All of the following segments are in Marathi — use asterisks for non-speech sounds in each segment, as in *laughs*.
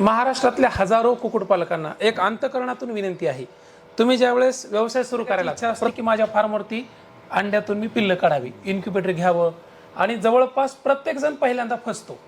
महाराष्ट्रातल्या हजारो कुक्कुटपालकांना एक अंतकरणातून विनंती आहे. तुम्ही ज्यावेळेस व्यवसाय सुरू करायला इच्छा असते की माझ्या फार्मवरती अंड्यातून मी पिल्लं काढावी इन्क्युबेटर घ्यावं आणि जवळपास प्रत्येकजण पहिल्यांदा फसतो.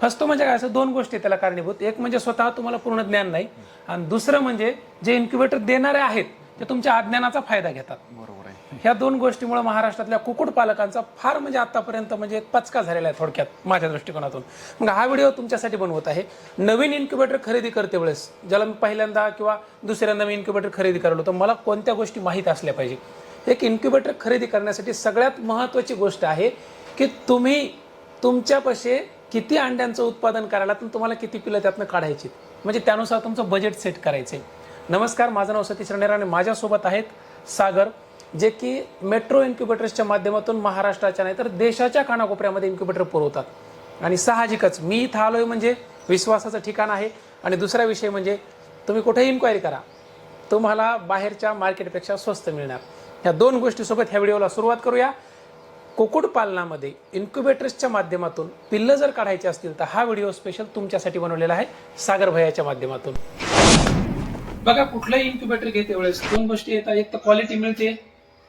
फसतो म्हणजे काय? असं दोन गोष्टी त्याला कारणीभूत. एक म्हणजे स्वतः तुम्हाला पूर्ण ज्ञान नाही आणि दुसरं म्हणजे जे इन्क्युबेटर देणारे आहेत ते तुमच्या अज्ञानाचा फायदा घेतात. बरोबर. ह्या दोन गोष्टीमुळे महाराष्ट्रातल्या कुक्कुटपालकांचा फार म्हणजे आतापर्यंत म्हणजे एक पचका झालेला आहे थोडक्यात माझ्या दृष्टिकोनातून. मग हा व्हिडिओ तुमच्यासाठी बनवत आहे. नवीन इन्क्युबेटर खरेदी करते वेळेस ज्याला मी पहिल्यांदा किंवा दुसऱ्यांदा मी इन्क्युबेटर खरेदी करलो तर मला कोणत्या गोष्टी माहीत असल्या पाहिजे? एक इन्क्युबेटर खरेदी करण्यासाठी सगळ्यात महत्त्वाची गोष्ट आहे की तुम्ही तुमच्यापाशी किती अंड्यांचं उत्पादन करायला तर तुम्हाला किती पिलं त्यातनं काढायची. म्हणजे त्यानुसार तुमचं बजेट सेट करायचं आहे नमस्कार माझं नाव सतीश रणेर आणि माझ्यासोबत आहेत सागर जे की मेट्रो इन्क्युबेटर्सच्या माध्यमातून महाराष्ट्राच्या नाही तर देशाच्या कानाकोपऱ्यामध्ये इन्क्युबेटर पुरवतात. आणि साहजिकच मी इथं आलोय म्हणजे विश्वासाचं ठिकाण आहे. आणि दुसरा विषय म्हणजे तुम्ही कुठेही इन्क्वायरी करा. तुम्हाला बाहेरच्या मार्केटपेक्षा स्वस्त मिळणार. ह्या दोन गोष्टीसोबत ह्या व्हिडिओला सुरुवात करूया. कुक्कुटपालनामध्ये इन्क्युबेटर्सच्या माध्यमातून पिल्लं जर काढायची असतील तर हा व्हिडिओ स्पेशल तुमच्यासाठी बनवलेला आहे सागर भयाच्या माध्यमातून. बघा कुठलंही इन्क्युबेटर घेते वेळेस दोन गोष्टी येतात. एक तर क्वालिटी मिळते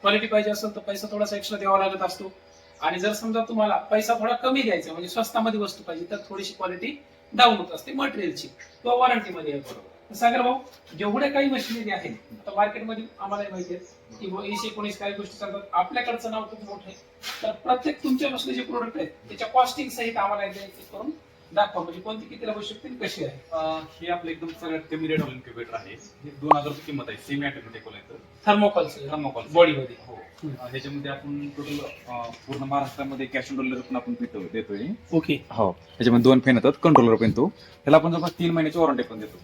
क्वालिटी पाहिजे असेल तर पैसा थोडासा एक्स्ट्रा द्यावा लागत असतो. आणि जर समजा तुम्हाला पैसा थोडा कमी द्यायचा म्हणजे स्वस्तामध्ये वस्तू पाहिजे तर थोडीशी क्वालिटी डाऊन होत असते मटेरियलची किंवा वॉरंटीमध्ये आहे बरोबर. सागर भाऊ जेवढे काही मशिनरी आहेत आता मार्केटमध्ये आम्हाला माहिती आहे की एसी एकोणीस काही गोष्टी सांगतात आपल्याकडचं नाव खूप मोठं आहे. तर प्रत्येक तुमच्यापासून जे प्रोडक्ट आहेत त्याच्या कॉस्टिंग सहित आम्हाला एकदा करून दाखवा म्हणजे कोणती कितीला बसू शकते आणि कशी आहे? अं, हे आपलं एकदम सगळ्यात कमी रेट इन्क्युबेटर आहे. हे दोन हजार रुपये किंमत आहे. सेमी ऑटोमॅटिक बोलायचं. थर्मोकॉलचं थर्मोकॉल बॉडीमध्ये हो. अं, ह्याच्यामध्ये आपण टोटल पूर्ण महाराष्ट्रामध्ये कॅश ऑन डॉलर पण आपण देतो देतोय. ओके हो. त्याच्यामध्ये दोन फॅन येतात कंट्रोलर पण तो त्याला आपण जवळपास तीन महिन्याची वॉरंटी पण देतो.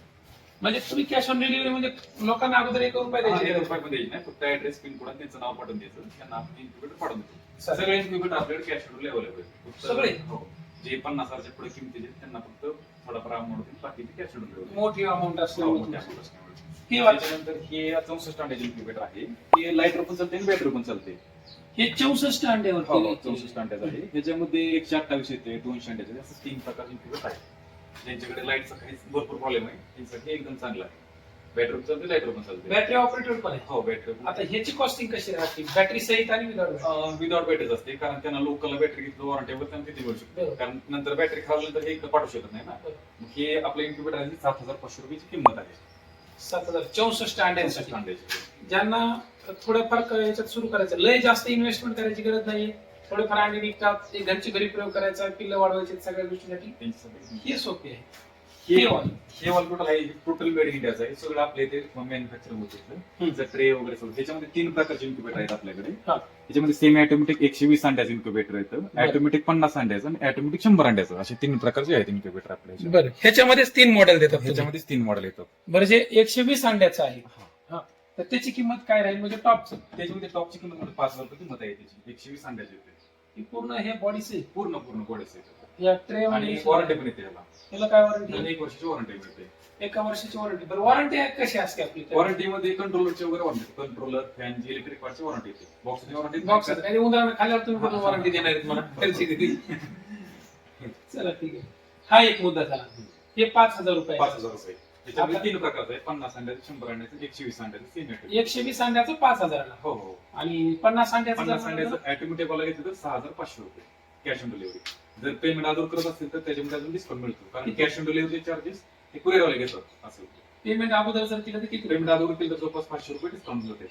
म्हणजे तुम्ही कॅश ऑन डिलिव्हरी म्हणजे लोकांना अगोदर एक रुपये हा, द्यायचे. एक रुपया पण द्यायची नाही. फक्त ऍड्रेस पिन कोड आणि त्यांचं नाव पाठवून द्यायचं. त्यांना आपण इन्क्युबेटर पाठवून देतो. सगळे इन्क्युबेटर आपल्याकडे कॅश ऑन आहे. सगळे? हो. जे पन्नास हजारच्या पुढे किमतीचे त्यांना फक्त थोडाफार अमाऊंट बाकीचे कॅश मोठी अमाऊंट हो, असल्यामुळे हे त्याच्यानंतर हे चौसष्ट अंड्याचे इन्क्युबेटर आहे. हे लाईटर पण चालते आणि बॅटरी पण चालते. हे चौसष्ट हो, अंड्यावर चौसष्ट अंड्याचं आहे. ह्याच्यामध्ये एकशे अठ्ठावीस येते दोनशे अंड्याचे असं तीन प्रकारचे इन्क्युबेटर आहे ज्यांच्याकडे लाईटचा काही भरपूर प्रॉब्लेम आहे त्यांच्यासाठी एकदम चांगला आहे. बॅटरी चालते लाईटर पण चालते बॅटरी ऑपरेटेड पण आहे. हो बॅटरी आता ह्याची कॉस्टिंग कशी राहते? बॅटरी सहित आणि विदाउट विदाउट बॅटरीच असते कारण त्यांना लोकलला बॅटरी घेतलं वॉरंटीवर त्यांना किती मिळू शकतो. कारण नंतर बॅटरी खराब झाली तर हे इकडे पाठवू शकत नाही ना. हे आपलं इन्क्युबेटर आहे सात हजार पाचशे रुपयाची किंमत आहे. सात हजार चौसष्ट अंड्यांसाठी. ज्यांना थोडंफार याच्यात सुरू करायचं लय जास्त इन्व्हेस्टमेंट करायची गरज नाहीये. थोडेफार अंडे निघतात एक घरची घरी प्रयोग करायचा पिल्लं वाढवायचे सगळ्या गोष्टीसाठी. हे सोपे आहे. हे वाल. हे वाल टोटल आहे? टोटल मेड इंडियाचं आहे. सगळं आपल्या इथे मॅन्युफॅक्चरिंग हम्म. होते ट्रे वगैरे सगळं. त्याच्यामध्ये तीन प्रकारचे इन्क्युबेटर आहेत आपल्याकडे. हा. त्याच्यामध्ये सेमी ऑटोमॅटिक एकशे वीस अंड्याचं इन्क्युबेटर येतं ऑटोमॅटिक पन्नास अंड्याचं आणि ऑटोमॅटिक शंभर अंड्याचं. असे तीन प्रकारचे आहेत इन्क्युबेटर आपल्या. बरं. ह्याच्यामध्येच तीन मॉडेल देतात त्याच्यामध्ये तीन मॉडेल येतात. बरं जे एकशे वीस अंड्याचं आहे. तर त्याची किंमत काय राहील? म्हणजे टॉपचं त्याच्यामध्ये टॉपची किंमत म्हणजे पाच हजार रुपये किंमत आहे त्याची. एकशे वीस अंड्याची ही पूर्ण हे बॉडीचे पूर्ण पूर्ण येते या ट्रे आणि वॉरंटी पण येते याला. त्याला काय वॉरंटी आणि एक वर्षाची वॉरंटी मिळते एका वर्षाची वॉरंटी बरं वॉरंटी कशी असते आपली वॉरंटी मध्ये कंट्रोलरची वगैरे वॉरंटी कंट्रोलर फॅनची इलेक्ट्रिक पार्टची वॉरंटी येते. बॉक्सची वॉरंटी बॉक्स काही उदाहरण खाल्यावर तुम्ही. वॉरंटी देणार आहेत मला. खर्ची किती *laughs* चला ठीक आहे. हा एक मुद्दा झाला. हे पाच हजार रुपये. पाच हजार रुपये. त्याच्यामध्ये तीन प्रकारचे आहे. पन्नास अंड्याचं शंभर अंड्याचं एकशे वीस अंड्याचं सेमी एकशे वीस अंड्याचं पाच हजाराला. हो हो. आणि पन्नास अंड्याचं पन्नास जर अंड्याचं वाला घेतलं तर सहा हजार पाचशे रुपये. कॅश ऑन डिलिव्हरी जर पेमेंट अजून करत असेल तर त्याच्यामध्ये अजून डिस्काउंट मिळतो. कारण? कॅश ऑन डिलिव्हरी चार्जेस हे कुरिअरवाले घेतात असं तर पेमेंट अगोदर जर केलं तर किती? पेमेंट अजून केलं तर जवळपास पाचशे रुपये डिस्काउंट मिळतो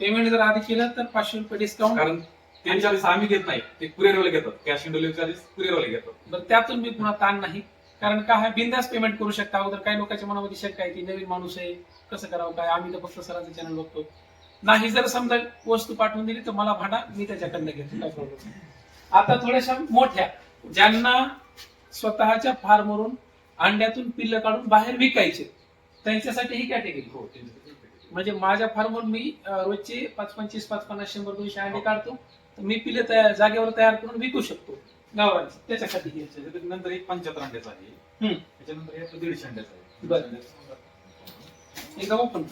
पेमेंट जर आधी केलं तर पाचशे रुपये डिस्काउंट कारण ते चार्जेस आम्ही घेत नाही. ते कुरिअरवाले घेतात. कॅश ऑन डिलिव्हरी चार्जेस कुरिअरवाले घेतात. बरं त्यातून मी पुन्हा ताण नाही. कारण काय बिंदास पेमेंट करू शकता. अगोदर काही लोकांच्या मनामध्ये शंका आहे की नवीन माणूस आहे. कसं करावं काय? आम्ही तर फक्त सरांचं चॅनल बघतो. नाही जर समजा वस्तू पाठवून दिली तर मला भाडा मी त्याच्याकडनं घेतो. काय प्रॉब्लेम आता थोड्याशा मोठ्या. ज्यांना स्वतःच्या फार्मवरून अंड्यातून पिल्लं काढून बाहेर विकायचे त्यांच्यासाठी ही कॅटेगरी हो म्हणजे माझ्या फार्मवर मी रोजचे पाच पंचवीस पाच पन्नास शंभर दोनशे अंडे काढतो. तर मी पिल्ले तयार जागेवर तयार करून विकू शकतो गावात त्याच्यासाठी. ही. त्याच्यानंतर एक पंच्याहत्तर अंड्याचा आहे. त्याच्यानंतर दीडशे अंड्याचा आहे. एकदा ओपन.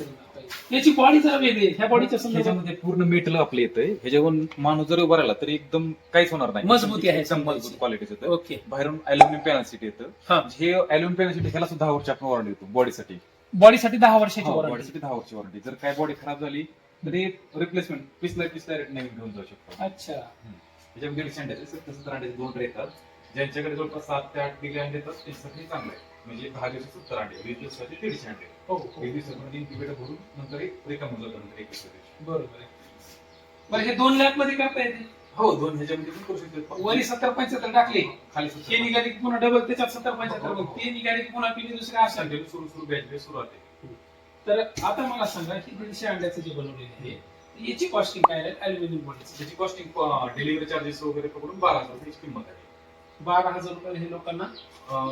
याची बॉडी जरा वेगळी आहे. ह्या बॉडीच्या संदर्भात ह्याच्यामध्ये पूर्ण मेटल आपलं येतंय. ह्याच्यावर माणूस जर उभा राहिला तर एकदम काहीच होणार नाही. मजबूती आहे. एकदम. मजबूत क्वालिटीचं येतं. ओके. बाहेरून अल्युमिनियम पॅनल येतं. हा. हे अल्युमिनियम पॅनल ह्याला सुद्धा दहा वर्ष आपण वॉरंटी देतो बॉडीसाठी बॉडीसाठी दहा वर्षाची वॉरंटी बॉडीसाठी दहा वर्ष वॉरंटी जर काय बॉडी खराब झाली तर हे रिप्लेसमेंट पिसला पिसला रेट नवीन घेऊन जाऊ शकतो. अच्छा. त्याच्यामध्ये दीडशे अंड्याचे सत्तर सत्तर अंड्याचे दोन येतात ज्यांच्याकडे जवळपास सात ते आठ डिग्री अंडे येतात त्याच्यासाठी चांगलं आहे. म्हणजे दहा दिवस सत्तर अंडे वीस दिवसाचे दीडशे अंडे. हो हो. वीस दिवसापर्यंत इन्क्युबेटर भरून नंतर एक रिकाम होतं नंतर एक दिवसाचे. बरोबर आहे. बरं हे दोन लॅबमध्ये करता येते. हो दोन ह्याच्यामध्ये पण करू शकतो. वरी सत्तर पंच्याहत्तर टाकले. खाली हे निघाली की पुन्हा डबल त्याच्यात सत्तर पंच्याहत्तर. मग ते निघाली की पुन्हा पिली दुसऱ्या असं संडेला सुरू सुरू बॅच बॅच सुरू होते तर आता मला सांगा की दीडशे अंड्याचं जे बनवलेलं आहे याची कॉस्टिंग काय आहे? अल्युमिनियम बॉडीची त्याची कॉस्टिंग डिलिव्हरी चार्जेस वगैरे पकडून बारा हजार किंमत आहे. बारा हजार रुपये हे लोकांना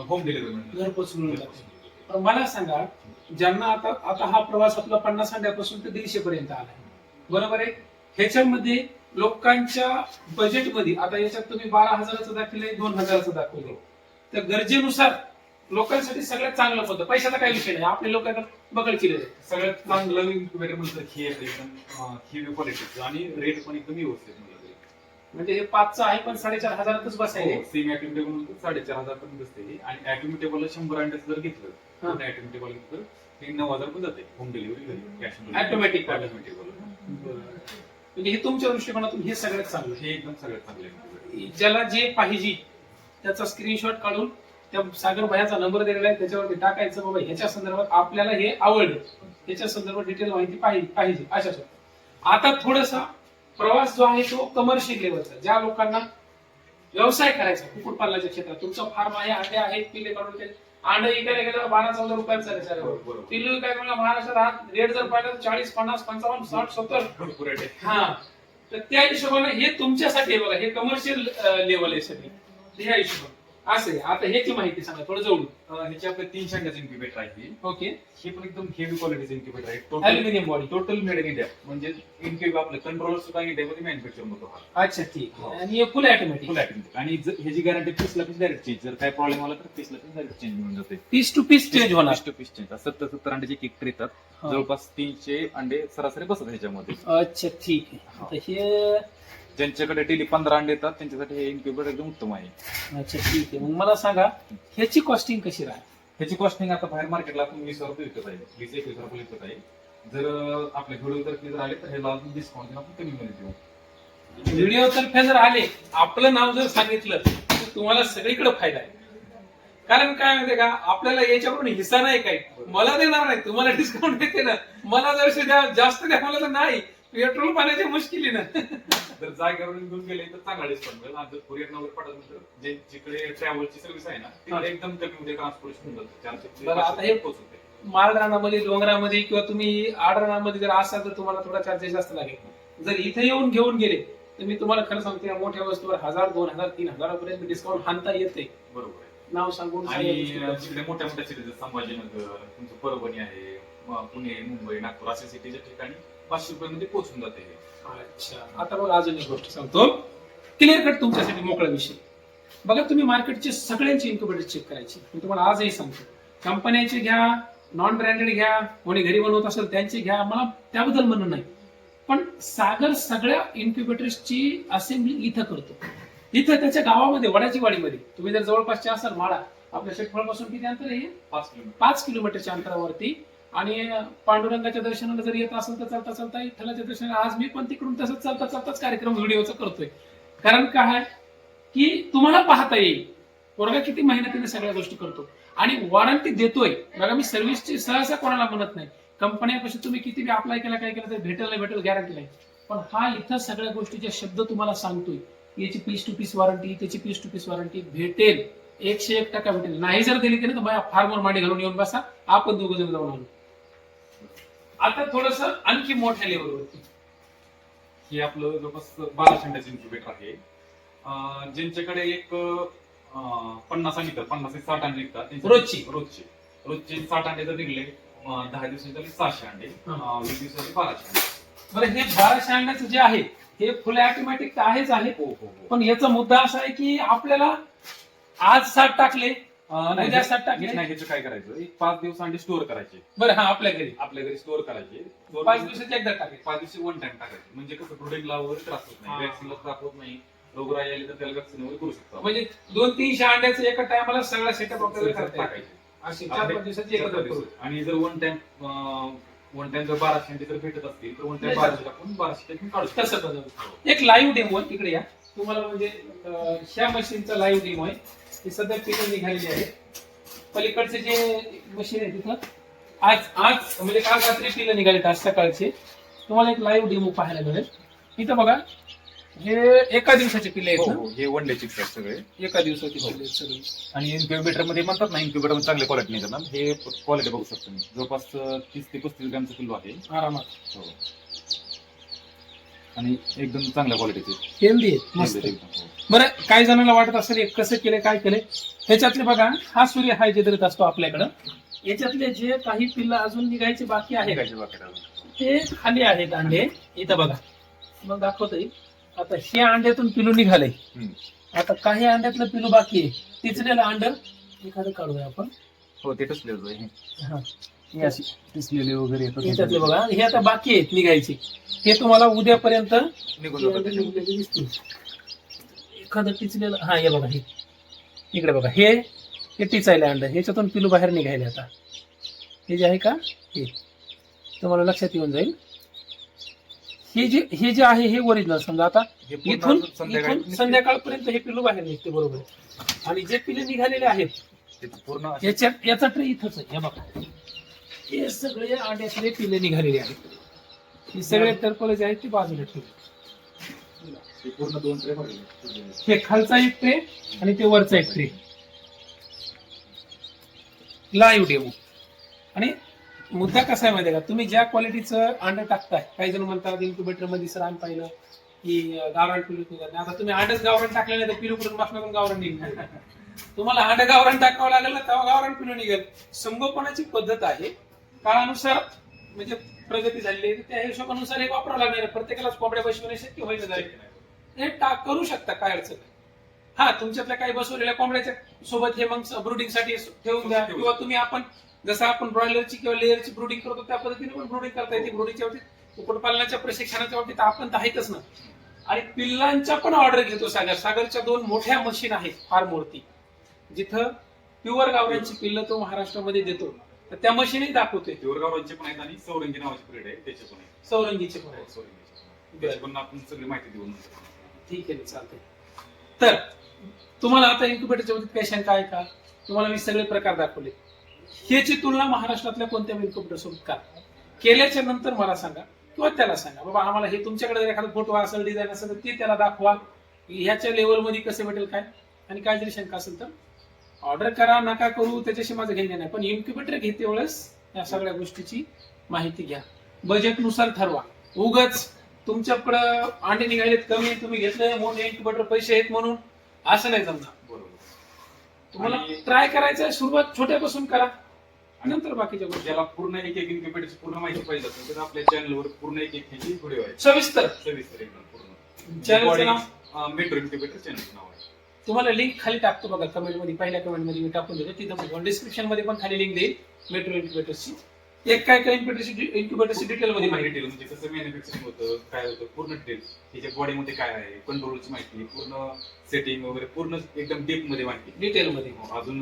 होम डिलिव्हरी घरपोच मिळून जाते. तर मला सांगा ज्यांना आता आता हा प्रवास आपला पन्नास अंड्यापासून ते दीडशे पर्यंत आलाय. बरोबर आहे? ह्याच्यामध्ये लोकांच्या बजेटमध्ये आता याच्यात तुम्ही बारा हजाराचं दाखवलंय दोन हजाराचं दाखवलंय. तर गरजेनुसार लोकांसाठी सगळ्यात चांगलं पद्धत पैशाचा काही विषय नाही. आपले लोकांना बगल केलेलं आहे. सगळ्यात चांगलं इन्क्युबेटर म्हणतं हे क्वालिटीचं आणि रेट पण एकदम व्यवस्थित म्हणलं म्हणजे हे पाचचं आहे पण साडेचार हजारातच बसायले सेमी ऍटोमेटेबल म्हणतो साडेचार हजार पर्यंत बसते हे. आणि ऍटोमेटेबल शंभर अंड्याचं जर घेतलं हा. ऍटोमेटेबल घेतलं हे नऊ हजार पण जाते होम डिलिव्हरी घरी कॅश Automatic. ऑटोमेटिक म्हणजे हे तुमच्या दृष्टिकोनातून हे सगळ्यात चांगलं. हे एकदम सगळ्यात चांगलं आहे ज्याला जे पाहिजे त्याचा स्क्रीनशॉट काढून त्या सागर भयाचा नंबर दिलेला आहे त्याच्यावरती टाकायचं बाबा. ह्याच्या संदर्भात आपल्याला हे आवडलं. त्याच्या संदर्भात डिटेल माहिती पाहिजे पाहिजे. अशा. आता थोडासा प्रवास जो आहे तो कमर्शियल लेवलचा ज्या लोकांना व्यवसाय करायचा कुक्कुटपालनाच्या क्षेत्रात. तुमचं फार्म आहे अंडे आहेत पिल्ले काढून अंडे विकायला गेल्यावर बारा चौदा रुपयाला चालेल सर. पिल्लू काय म्हणलं महाराष्ट्रात हा रेट जर पाहिलं तर चाळीस पन्नास पंचावन्न साठ सत्तर. भरपूर rate आहे. हा. तर त्या हिशोबाने हे तुमच्यासाठी बघा हे कमर्शियल लेवल आहे सगळे. ह्या हिशोबाने. असं आहे. आता ह्याची माहिती सांगा थोडं जवळ ह्याचे आपले तीन शंड्याचं इन्क्युबेटर आहे हे. ओके. हे पण एकदम हेवी क्वालिटीचं इन्क्युबेटर आहे total aluminium body total made in India म्हणजे इन्क्युब आपलं कंट्रोलर सुद्धा इंडियामध्ये मॅन्युफॅक्चर होतो हा. अच्छा ठीक. आहे. आणि हे फुल ऑटोमॅटिक फुल ऍटोमॅटिक आणि जर ह्याची गॅरंटी पीस डायरेक्ट चेंज जर काय प्रॉब्लेम आला तर पीस डायरेक्ट चेंज होऊन जाते. पीस टू पीस चेंज होणार. पीस टू पीस चेंज सत्तर सत्तर अंड्याचे केक तर येतात. हा. जवळपास तीनशे अंडे सरासरी बसत ह्याच्यामध्ये. अच्छा ठीक आहे. हे ज्यांच्याकडे डेली पंधरा अंडे येतात त्यांच्यासाठी हे इन्क्युबेटर एकदम उत्तम आहे. अच्छा ठीक आहे. मग मला सांगा ह्याची कॉस्टिंग कशी राहील? ह्याची कॉस्टिंग आता बाहेर मार्केटला आपण वीस रुपये विकत आहे. वीस एकवीस रुपये विकत आहे. जर अं, आपल्या व्हिडिओ जर जर आले तर ह्याला डिस्काउंट आपण कमी मध्ये देऊ. व्हिडिओ तर्फे जर आले आपलं नाव जर सांगितलं तर तुम्हाला सगळीकडे फायदा आहे. कारण काय माहितीये का आपल्याला याच्याकडून हिस्सा नाही काही. मला देणार नाही तुम्हाला डिस्काउंट देते ना. मला जर द्या जास्त द्या मला तर नाही. पेट्रोल पाण्याची मुश्किली ना. जर जागेवरून घेऊन गेले तर चांगला डिस्काउंट मिळेल जर कुरिअर वगैरे पाठवलं तर जे जिकडे ट्रॅव्हलची सर्व्हिस आहे ना. तिकडे एकदम कमी मध्ये ट्रान्सपोर्टेशन जातं. चारशे बरं, आता हे- पोहोचवते माळरानामध्ये डोंगरामध्ये किंवा तुम्ही आडरानामध्ये जर असाल तर तुम्हाला थोडा चार्जेस जास्त लागेल. जर इथे येऊन घेऊन गेले तर मी तुम्हाला खरं सांगते या मोठ्या वस्तूवर हजार दोन हजार तीन हजारापर्यंत डिस्काउंट हाणता येते. बरोबर आहे. नाव सांगून आणि. तिकडे मोठ्या मोठ्या सिटीज संभाजीनगर तुमचं परभणी आहे म- पुणे मुंबई नागपूर अशा सिटीच्या ठिकाणी पाचशे रुपयामध्ये पोहोचून जाते हे. अच्छा. आता बघा अजून एक गोष्ट सांगतो. क्लिअर कट तुमच्यासाठी मोकळा विषय. बघा तुम्ही मार्केटचे सगळ्यांचे इन्क्युबेटर चेक करायचे. मी तुम्हाला आजही सांगतो. कंपन्यांचे घ्या नॉन ब्रँडेड घ्या कोणी घरी बनवत असेल त्यांचे घ्या. मला त्याबद्दल म्हणणं नाही. पण सागर सगळ्या इन्क्युबेटर्सची असेंब्ली इथं करतो. इथं त्याच्या गावामध्ये वडाची वाडीमध्ये तुम्ही जर जवळपासचे असाल माडा आपल्या शेटफळापासून किती अंतर आहे पाच किलोमीटरच्या अंतरावरती आणि पांडुरंगाच्या दर्शनाला जर येत असेल तर चालता चालता विठ्ठलाच्या दर्शनाला आज मी पण तिकडून तसंच चालता चालताच कार्यक्रम व्हिडिओचा करतोय. कारण काय की तुम्हाला पाहता येईल. पोरगा किती मेहनतीने सगळ्या गोष्टी करतो. आणि वॉरंटी देतोय. बघा मी सर्व्हिसची सहसा कोणाला म्हणत नाही. कंपन्यापाशी तुम्ही किती बी अप्लाय केला काय केलं तर भेटेल नाही भेटेल गॅरंटी नाही. पण हा इथं सगळ्या गोष्टीचे शब्द तुम्हाला सांगतोय. याची पीस टू पीस वॉरंटी त्याची पीस टू पीस वॉरंटी भेटेल. एकशे एक टक्का भेटेल. नाही जर दिली तरी तर फार फार्मवर मांडी घालून येऊन बसा. आपण दोघं जण जाऊन आणू आता थोडस आणखी मोठ्या लेवलवरती हे आपलं जवळपास बारा शंड्याचं इन्क्युबेटर आहे ज्यांच्याकडे एक पन्नास अंडे निघतात पन्नास ते साठ अंडे निघतात रोजची? रोजचे. रोजचे साठ अंडे जर निघले. दहा दिवसाचे झाले सहाशे अंडे वीस दिवसाचे बाराशे अंडे बरं हे बाराशे अंड्याचं जे आहे हे फुल ऑटोमॅटिक तर आहेच आहे. हो हो हो. पण याचा मुद्दा असा आहे की आपल्याला आज साठ टाकले नाही, उद्या सात टाकले? नाही ह्याचं काय करायचं? एक पाच दिवस अंडे स्टोअर करायचे. बरं हा आपल्या घरी. आपल्या घरी स्टोअर करायचे. पाच करून दिवसात एकदा टाकायचं. पाच दिवशी वन टाइम टाकायचे. म्हणजे कसं ब्रुडिंगला वगैरे त्रास होत हा. नाही वॅक्सिनला त्रास होत नाही. रोगराई आली तर त्याला वॅक्सिन वगैरे करू शकतो म्हणजे दोन तीनशे अंड्याचं एका टायमाला सगळा सेटअप आपल्याला करता येईल. टाकायचे. असे चार पाच दिवसाची एकत्र करू आणि जर वन टाइम वन टाइम जर बाराशे अंडे जर भेटत असतील तर वन टाइम नाही, बाराशे टाकून बाराशे टाकून काढू शकतो. तसं बनवू एक लाईव्ह डेमो इकडे या. तुम्हाला म्हणजे अं, ह्या मशीनचा लाईव्ह डेमो आहे. ही सध्या पिकं निघालेली आहे पलीकडचे जे मशीन आहे तिथं आज आज म्हणजे काल रात्री पिलं निघाले आज सकाळचे. तुम्हाला एक लाईव्ह डेमो पाहायला मिळेल. इथं बघा हे एका दिवसाचे पिल्ले आहेत ना? हो, हे वन डे चिप्स आहेत सगळे. एका दिवसाची आहेत सगळी. आणि इन्क्युबेटरमध्ये म्हणतात ना इन्क्युबेटरमध्ये चांगले क्वालिटी नाही जाणार हे क्वालिटी बघू शकतो मी जवळपास तीस ते पस्तीस ग्रॅमचं किलो आहे. आरामात. हो. आणि एकदम चांगल्या क्वालिटीचे हेल्दी मस्त. हो. बरं काही जणांना वाटत असेल हे कसं केलं काय केलंय? ह्याच्यातले बघा हा सूर्य हा जे धरत असतो आपल्याकडं. याच्यातले जे काही पिल्लं अजून निघायचे बाकी आहे? ते खाली आहेत अंडे. इथं बघा. मग दाखवतोय. आता हे अंड्यातून पिलू हम्म. आता काही अंड्यातलं पिलू बाकी आहे. तिचलेलं अंड एखादं काढूया आपण. हो ते टसलेलं आहे. हा. हे अशी वगैरे येतात. याच्यातले बघा. हे आता बाकी आहेत निघायचे. हे तुम्हाला उद्यापर्यंत निघून दिसतील एखादं टिचलेलं हा हे बघा हे. इकडे बघा. हे हे टिचायला अंड ह्याच्यातून पिलू बाहेर निघायले आता. हे जे आहे का? हे. तुम्हाला लक्षात येऊन जाईल. हे जे हे जे आहे हे ओरिजिनल समजा आता हे पूर्ण इथून अजून संध्याकाळी इथून संध्याकाळपर्यंत हे पिलू बाहेर निघते बरोबर. आणि जे पिले निघालेले आहेत पूर्ण याच्यात याचा ट्रे इथंच आहे हे बघा. हे सगळे अंड्यातले पिले निघालेले आहेत. हे सगळे टरपले जे आहेत ते बाजूला ठेवले. पूर्ण दोन ट्रे भरलेले. हे खालचा एक ट्रे आणि ते वरचा एक ट्रे. Live demo. आणि मुद्दा कसा आहे माहितीये का? तुम्ही ज्या क्वालिटीचं अंड टाकताय काही जण म्हणतात इन्क्युबेटरमध्ये सर आम्ही पाहिलं की गावरान पिलू निघत नाही आता तुम्ही अंडच गावरान टाकले नाही तर पिलू कुठून मागून गावरान निघणार तुम्हाला अंड गावरान टाकावं लागेल ना तेव्हा गावरान पिलू निघेल. संगोपनाची पद्धत आहे. काळानुसार म्हणजे प्रगती झालेली आहे. त्या हिशोबानुसार हे वापरावं लागणार प्रत्येकालाच कोंबड्या बसवणे शक्य होईल हे टाक करू शकता काय अडचण. हा तुमच्यातल्या काही बसवलेल्या कोंबड्याच्या सोबत हे मग ब्रुडिंगसाठी ठेवून द्या. किंवा तुम्ही आपण जसं आपण ब्रॉयलरची किंवा लेअरची ब्रुडिंग करतो त्या पद्धतीने पण ब्रुडिंग करता येते. ब्रुडिंगच्या बाबतीत कुक्कुटपालनाच्या प्रशिक्षणाच्या बाबतीत आपण तर आहेतच ना. आणि पिल्लांच्या पण ऑर्डर घेतो सागर. सागरच्या दोन मोठ्या मशीन आहेत फार मूर्ती जिथं प्युअर गावरांची पिल्लं तो महाराष्ट्रामध्ये देतो. तर त्या मशीनही दाखवतोय. प्युअर गावरांचे पण आहेत आणि सौरंगी नावाची ब्रीड आहे त्याचे पण आहे. सौरंगीचे पण आहेत सौरंगीचे. पण आहे. त्याची पण आपण सगळी माहिती देऊन ठीक आहे चालतंय. तर तुम्हाला आता इन्क्युबेटरच्या बाबतीत काही शंका आहे का? तुम्हाला मी सगळे प्रकार दाखवले. ह्याची तुलना महाराष्ट्रातल्या कोणत्या इन्क्युबेटर सोबत का? केल्याच्यानंतर मला सांगा किंवा त्याला सांगा. बाबा आम्हाला हे तुमच्याकडे जर एखादा फोटो असेल डिझाईन असेल तर ते त्याला दाखवा. ह्याच्या लेवलमध्ये कसं भेटेल काय? आणि काय जरी शंका असेल तर? ऑर्डर करा नका करू त्याच्याशी माझं घेणं नाही पण इन्क्युबेटर घेते वेळेस या सगळ्या गोष्टीची माहिती घ्या. बजेटनुसार ठरवा. उगच तुमच्याकडं अंडे निघालेत कमी तुम्ही घेतले मोठे इन्क्युबेटर पैसे आहेत म्हणून. असं नाही जमणार. बरोबर. तुम्हाला आणि- ट्राय करायचं सुरुवात छोट्यापासून करा. नंतर बाकीच्या गोष्टी. ज्याला पूर्ण एक एक इन्क्युबेटरची पूर्ण माहिती पाहिजे असेल तर आपल्या चॅनलवर पूर्ण एक एक ह्याची व्हिडिओ आहे. सविस्तर. सविस्तर एकदम पूर्ण. चॅनलचं नाव? मेट्रो इन्क्युबेटर चॅनलचं नाव आहे. तुम्हाला लिंक खाली टाकतो बघा कमेंटमध्ये पहिल्या कमेंटमध्ये मी टाकून देतो. तिथं डिस्क्रिप्शनमध्ये पण खाली लिंक देईल. मेट्रो इन्क्युबेटरची एक काय काय इन्क्युबेटरची इन्क्युबेटरची डिटेल मध्ये पूर्ण माहिती डिटेल म्हणजे कसं मॅन्युफॅक्चरिंग होतं काय होतं पूर्ण डिटेल त्याच्या बॉडीमध्ये काय आहे कंट्रोलची माहिती पूर्ण सेटिंग वगैरे पूर्ण एकदम डीपमध्ये माहिती डिटेल मध्ये. अजून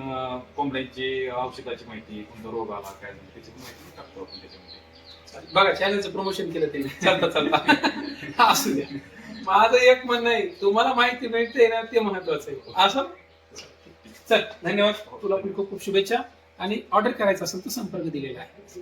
कोंबड्यांची औषधाची माहिती कोणता रोग आला काय झालं त्याची माहिती टाकतो आपण त्याच्यामध्ये. बघा चॅनलचं प्रमोशन केलं त्यांनी. चालता चालता. *laughs* असू द्या. माझं एक म्हणणं आहे तुम्हाला माहिती मिळते ना ते महत्वाचं आहे. असं? चल धन्यवाद. तुला खूप खूप शुभेच्छा. आणि ऑर्डर करायचं असेल तर संपर्क दिलेला आहे.